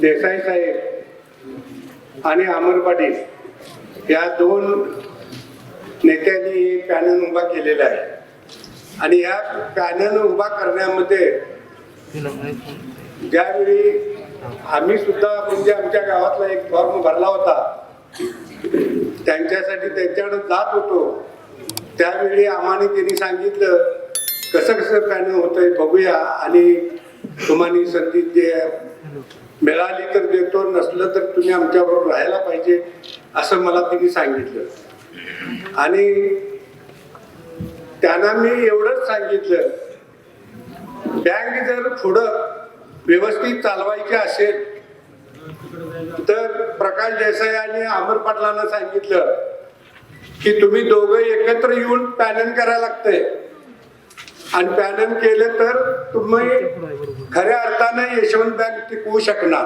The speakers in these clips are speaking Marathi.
देसाई साहेब आणि अमर पाटील या दोन नेत्यांनी पॅनल उभा केलेला आहे. आणि या पॅनल उभा करण्यामध्ये ज्यावेळी आम्ही सुद्धा म्हणजे आमच्या गावातला एक फॉर्म भरला होता त्यांच्यासाठी त्यांच्याकडे जात होतो. त्यावेळी आम्हाने त्यांनी सांगितलं कसं कसं पॅनल होतंय बघूया. आणि तुम्हाला संधी जे मिळाली तर देतो नसलं तर तुम्ही आमच्याबरोबर राहायला पाहिजे असं मला त्यांनी सांगितलं. आणि त्यांना मी एवढंच सांगितलं बँक जर पुढं व्यवस्थित चालवायची असेल तर प्रकाश देसाई आणि अमर पाटलांना सांगितलं की तुम्ही दोघं एकत्र येऊन पॅनल करायला लागतंय. आणि पॅनल केलं तर तुम्ही खऱ्या अर्थाने यशवंत बँक टिकवू शकणार.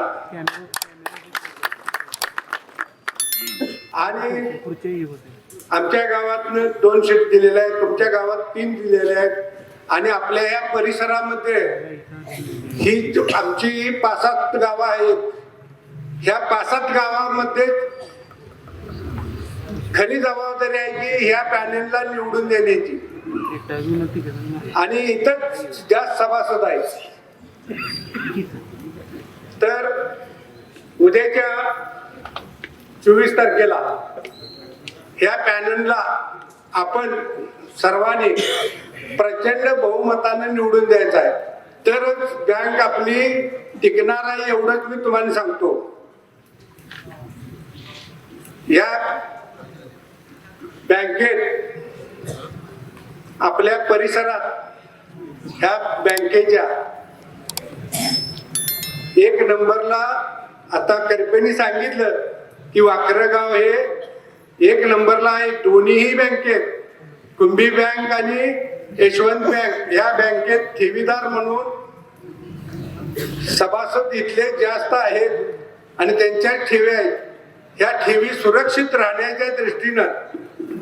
आणि आमच्या गावातनं दोन शेत दिलेले आहेत तुमच्या गावात तीन दिलेले आहेत. आणि आपल्या या परिसरामध्ये ही आमची पाच सात गावं आहेत ह्या पासात गावामध्ये खरी जबाबदारी आहे की ह्या पॅनेलला निवडून देण्याची. आणि इतर जास्त सभासद आहेत. तर उद्याच्या चोवीस तारखेला ह्या पॅनलला आपण सर्वांनी प्रचंड बहुमताने निवडून द्यायचं आहे. तरच बँक आपली टिकणार आहे एवढंच मी तुम्हाला सांगतो. या बँकेत आपल्या परिसरात ह्या बँकेच्या एक नंबरला आता करपेनी सांगितलं की वाकरगाव हे एक नंबरला आहे. दोन्हीही बँकेत कुंभी बँक आणि यशवंत बँक. या बँकेत ठेवीदार म्हणून सभासद इथले जास्त आहेत आणि त्यांच्या ठेवी आहेत. ह्या ठेवी सुरक्षित राहण्याच्या दृष्टीनं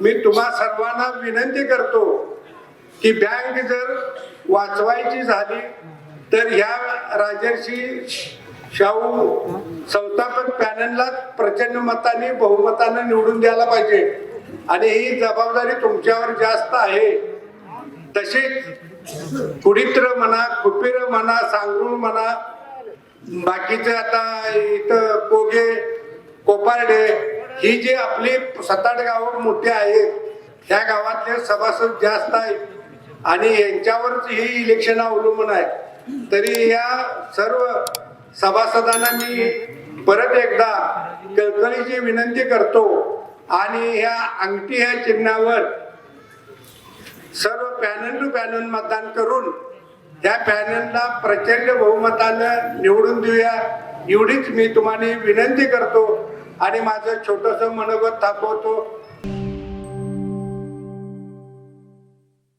मी तुम्हा सर्वांना विनंती करतो की बँक जर वाचवायची झाली तर ह्या राजर्षी शाहू संस्थापक पॅनलला प्रचंड मताने बहुमताने निवडून द्यायला पाहिजे. आणि ही जबाबदारी तुमच्यावर जास्त आहे. तसेच कुडित्र म्हणा कुपीर म्हणा सांगरूळ म्हणा बाकीचे आता इथं कोगे कोपारडे ही जी आपली सात आठ गावं मोठी आहेत ह्या गावातले सभासद जास्त आहेत. आणि यांच्यावरच ही इलेक्शन अवलंबून आहे. तरी या सर्व सभासदांना मी परत एकदा कळकळीची विनंती करतो आणि ह्या अंगठी ह्या चिन्हावर सर्व पॅनल टू पॅनल मतदान करून त्या पॅनलला प्रचंड बहुमतानं निवडून देऊया एवढीच मी तुम्हाला विनंती करतो आणि माझं छोटस मनोगत थांबवतो